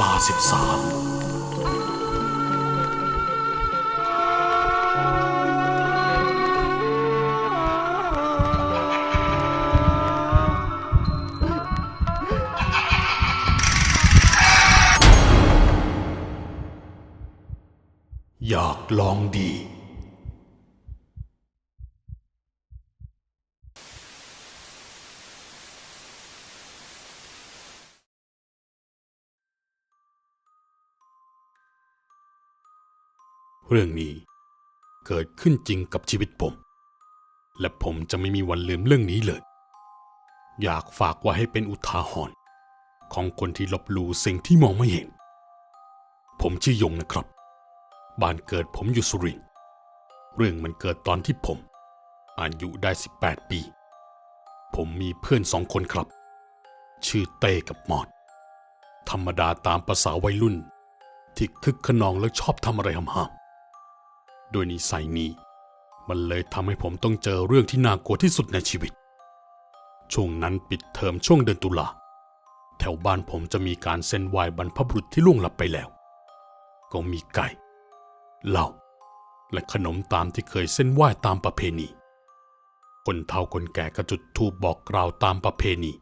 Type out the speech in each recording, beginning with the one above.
ลาสิบสามอยากลองดี เรื่องนี้ เกิดขึ้นจริงกับชีวิตผม และผมจะไม่มีวันลืมเรื่องนี้เลย อยากฝากไว้ให้เป็นอุทาหรณ์ของคนที่ลบหลู่สิ่งที่มองไม่เห็น ผมชื่อยงนะครับ บ้านเกิดผมอยู่สุรินทร์เรื่องมันเกิดตอนที่ผม อายุได้ 18 ปี ผมมีเพื่อนสองคนครับ ชื่อเต้กับมอด ธรรมดาตามภาษาวัยรุ่น ที่คึกขนองและชอบทำอะไรหำๆ โดยนิสัยนี้ มันเลยทำให้ผมต้องเจอเรื่องที่น่ากลัวที่สุดในชีวิต ช่วงนั้นปิดเทอมช่วงเดือนตุลา แถวบ้านผมจะมีการเส้นไหว้บรรพบุรุษที่ล่วงลับไปแล้ว ก็มีไก่ เหล้าและขนมตามที่เคยเส้นไหว้ตามประเพณี คนเฒ่าคนแก่ก็จุดธูปบอกกล่าวตามประเพณี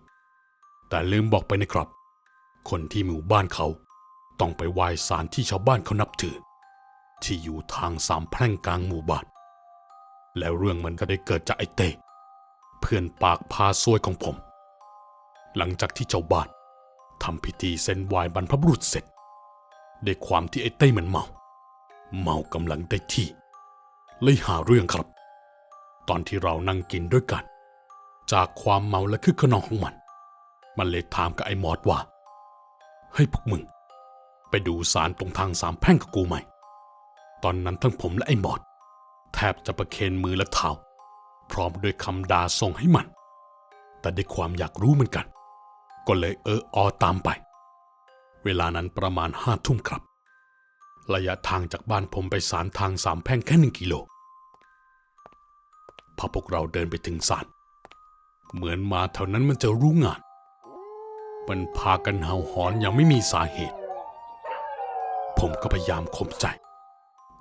แต่ลืมบอกไปนะครับ คนที่หมู่บ้านเขาต้องไปไหว้ศาลที่ชาวบ้านเขานับถือ ที่อยู่ทางสามแพร่งกลางหมู่บ้าน แล้วเรื่องมันก็ได้เกิดจากไอ้เต้เพื่อนปากพาซวยของผม หลังจากที่เจ้าบ้านทำพิธีเส้นไหว้บรรพบุรุษเสร็จด้วยความที่ไอ้เต้มันเมา เมากำลังได้ที่เลยหาเรื่องครับ ตอนที่เรานั่งกินด้วยกัน จากความเมาและคึกขนองของมัน มันเลยถามกับไอ้มอดว่า ให้พวกมึง ไปดูสารตรงทางสามแพร่งกับกูไหม ตอนนั้นทั้งผมและไอ้มอด แทบจะประเคนมือและเท้าพร้อมด้วยคำด่าส่งให้มัน แต่ด้วยความอยากรู้เหมือนกัน ก็เลยเอออตามไป เวลานั้นประมาณห้าทุ่มครับ ระยะทางจากบ้านผมไปศาลทางสามแพร่งแค่หนึ่งกิโลพอพวกเราเดินไปถึงศาลเหมือนมาแถวนั้นมันจะรู้งาน มันพากันเห่าหอนอย่างไม่มีสาเหตุ ผมก็พยายามข่มใจ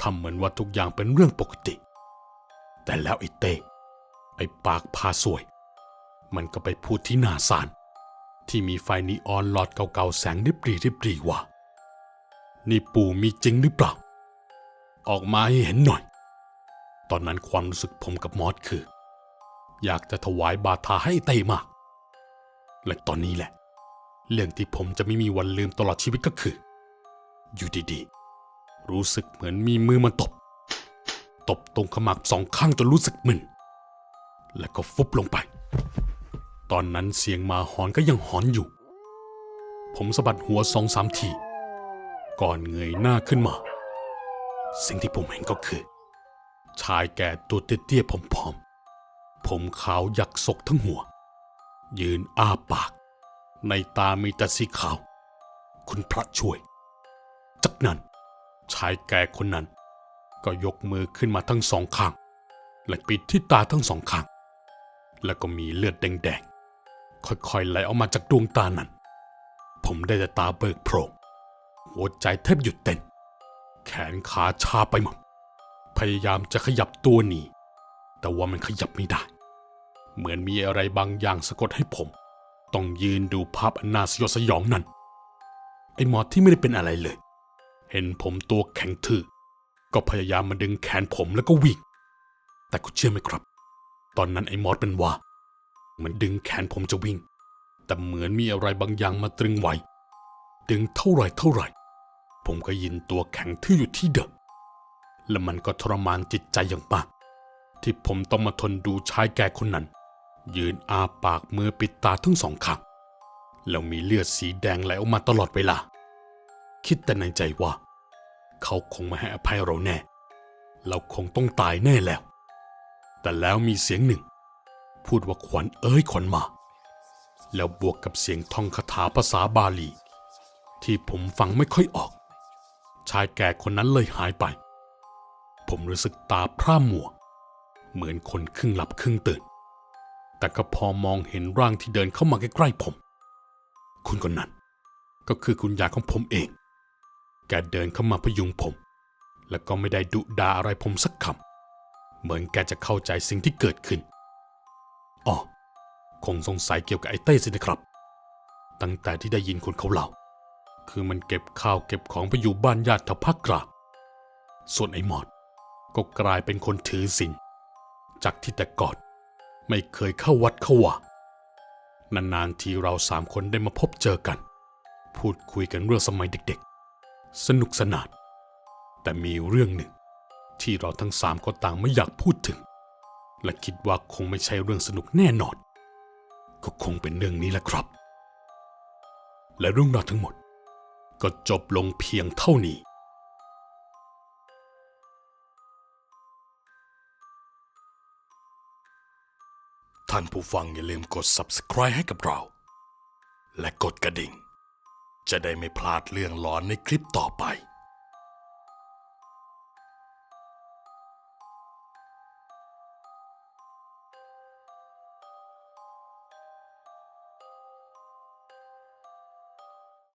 ทำเหมือนว่าทุกอย่างเป็นเรื่องปกติ แต่แล้วไอ้เต้ ไอ้ปากพาสวย มันก็ไปพูดที่หน้าศาลที่มีไฟนีออนหลอดเก่าๆแสงริบรีริบรีว่า นี่ปู่มีจริงหรือเปล่า ออกมาให้เห็นหน่อย ตอนนั้นความรู้สึกผมกับมอสคือ อยากจะถวายบาทาให้เต้มาก และตอนนี้แหละ เรื่องที่ผมจะไม่มีวันลืมตลอดชีวิตก็คือ อยู่ดีๆ รู้สึกเหมือนมีมือมาตบ ตบตรงขมับสองข้างจนรู้สึกมึน แล้วก็ฟุบลงไป ตอนนั้นเสียงหมาหอนก็ยังหอนอยู่ ผมสะบัดหัวสองสามที ก่อนเงยหน้าขึ้นมา สิ่งที่ผมเห็นก็คือ ชายแก่ตัวเตี้ยๆผอมๆ ผมขาวหยักศกทั้งหัว ยืนอ้าปาก ในตามีแต่สีขาว คุณพระช่วย จากนั้น ชายแก่คนนั้น ก็ยกมือขึ้นมาทั้งสองข้าง และปิดที่ตาทั้งสองข้าง แล้วก็มีเลือดแดงๆ ค่อยๆไหลออกมาจากดวงตานั้น ผมได้แต่ตาเบิกโพรงหัวใจแทบหยุดเต้น แขนขาชาไปหมด พยายามจะขยับตัวหนี แต่ว่ามันขยับไม่ได้ เหมือนมีอะไรบางอย่างสะกดให้ผม ต้องยืนดูภาพอันน่าสยดสยองนั้น ไอ้หมอที่ไม่ได้เป็นอะไรเลย เห็นผมตัวแข็งทื่อก็พยายามมาดึงแขนผมแล้วก็วิ่ง แต่คุณเชื่อไหมครับ ตอนนั้นไอ้มอสเป็นว่า มันดึงแขนผมจะวิ่ง แต่เหมือนมีอะไรบางอย่างมาตรึงไว้ ดึงเท่าไหรเท่าไหรผมก็ยินตัวแข็งทื่ออยู่ที่เดิม และมันก็ทรมานจิตใจอย่างมาก ที่ผมต้องมาทนดูชายแก่คนนั้น ยืนอาปากมือปิดตาทั้งสองข้าง แล้วมีเลือดสีแดงไหลออกมาตลอดเวลา คิดแต่ในใจว่า เขาคงไม่ให้อภัยเราแน่ เราคงต้องตายแน่แล้ว แต่แล้วมีเสียงหนึ่ง พูดว่าขวัญเอ้ยขวัญมา แล้วบวกกับเสียงท่องคาถาภาษาบาลี ที่ผมฟังไม่ค่อยออก ชายแก่คนนั้นเลยหายไป ผมรู้สึกตาพร่ามัว เหมือนคนครึ่งหลับครึ่งตื่น แต่ก็พอมองเห็นร่างที่เดินเข้ามาใกล้ๆผม คุณคนนั้น ก็คือคุณยายของผมเอง แกเดินเข้ามาพยุงผม แล้วก็ไม่ได้ดุดาอะไรผมสักคำ เหมือนแกจะเข้าใจสิ่งที่เกิดขึ้น อ๋อ คงสงสัยเกี่ยวกับไอ้เต้สินะครับ ตั้งแต่ที่ได้ยินคนเขาเล่า คือมันเก็บข้าวเก็บของไปอยู่บ้านญาติแถวภาคกลาส่วนไอ้หมอดก็กลายเป็นคนถือศีลจากที่แต่ก่อนไม่เคยเข้าวัดเข้าว่านานๆทีเราสามคนได้มาพบเจอกัน พูดคุยกันเรื่องสมัยเด็กๆ สนุกสนาน แต่มีเรื่องหนึ่งที่เราทั้งสามก็ต่างไม่อยากพูดถึง และคิดว่าคงไม่ใช่เรื่องสนุกแน่นอน ก็คงเป็นเรื่องนี้แหละครับ และเรื่องราวทั้งหมด ก็จบลงเพียงเท่านี้ท่านผู้ฟังอย่าลืมกด subscribe ให้กับเรา และกดกระดิ่ง จะได้ไม่พลาดเรื่องหลอนในคลิปต่อไป